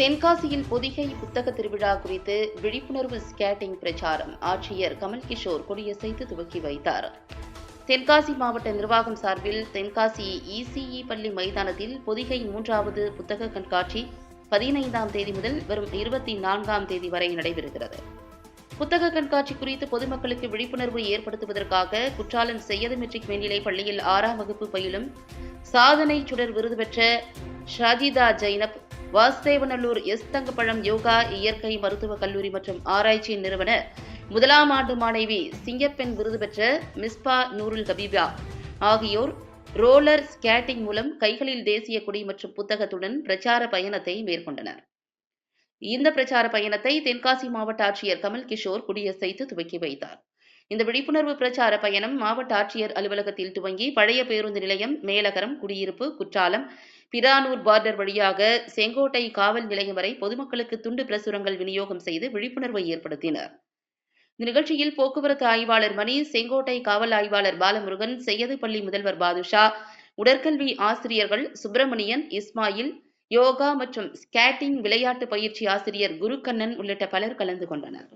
தென்காசியில் பொதிகை புத்தக திருவிழா குறித்து விழிப்புணர்வு ஸ்கேட்டிங் பிரச்சாரம். ஆட்சியர் கமல் கிஷோர் கொடியசைத்து துவக்கி வைத்தார். தென்காசி மாவட்ட நிர்வாகம் சார்பில் தென்காசி இசிஇ பள்ளி மைதானத்தில் பொதிகை மூன்றாவது புத்தக கண்காட்சி பதினைந்தாம் தேதி முதல் வரும் இருபத்தி நான்காம் தேதி வரை நடைபெறுகிறது. புத்தக கண்காட்சி குறித்து பொதுமக்களுக்கு விழிப்புணர்வு ஏற்படுத்துவதற்காக குற்றாலம் செய்யது மெட்ரிக் மேல்நிலை பள்ளியில் ஆறாம் வகுப்பு பயிலும் சாதனை சுடர் விருது பெற்ற ஷாஜிதா ஜைனப் வாசுதேவநல்லூர் எஸ் தங்கப்பழம் யோகா இயற்கை மருத்துவக் கல்லூரி மற்றும் ஆராய்ச்சி நிறுவன முதலாம் ஆண்டு மாணவி சிங்கப்பெண் விருது பெற்ற மிஸ்பா நூருல் கபீபா ஆகியோர் ரோலர் ஸ்கேட்டிங் மூலம் கைகளில் தேசிய கொடி மற்றும் புத்தகத்துடன் பிரச்சார பயணத்தை மேற்கொண்டனர். இந்த பிரச்சார பயணத்தை தென்காசி மாவட்ட ஆட்சியர் கமல் கிஷோர் கொடியசைத்து துவக்கி வைத்தார். இந்த விழிப்புணர்வு பிரச்சார பயணம் மாவட்ட ஆட்சியர் அலுவலகத்தில் துவங்கி பழைய பேருந்து நிலையம் மேலகரம் குடியிருப்பு குற்றாலம் பிரானூர் பார்டர் வழியாக செங்கோட்டை காவல் நிலையம் வரை பொதுமக்களுக்கு துண்டு பிரசுரங்கள் விநியோகம் செய்து விழிப்புணர்வை ஏற்படுத்தினர். இந்த நிகழ்ச்சியில் போக்குவரத்து ஆய்வாளர் மணி செங்கோட்டை காவல் ஆய்வாளர் பாலமுருகன் செய்யதுப்பள்ளி முதல்வர் பாதுஷா உடற்கல்வி ஆசிரியர்கள் சுப்பிரமணியன் இஸ்மாயில் யோகா மற்றும் ஸ்கேட்டிங் விளையாட்டு பயிற்சி ஆசிரியர் குருக்கண்ணன் உள்ளிட்ட பலர் கலந்து கொண்டனர்.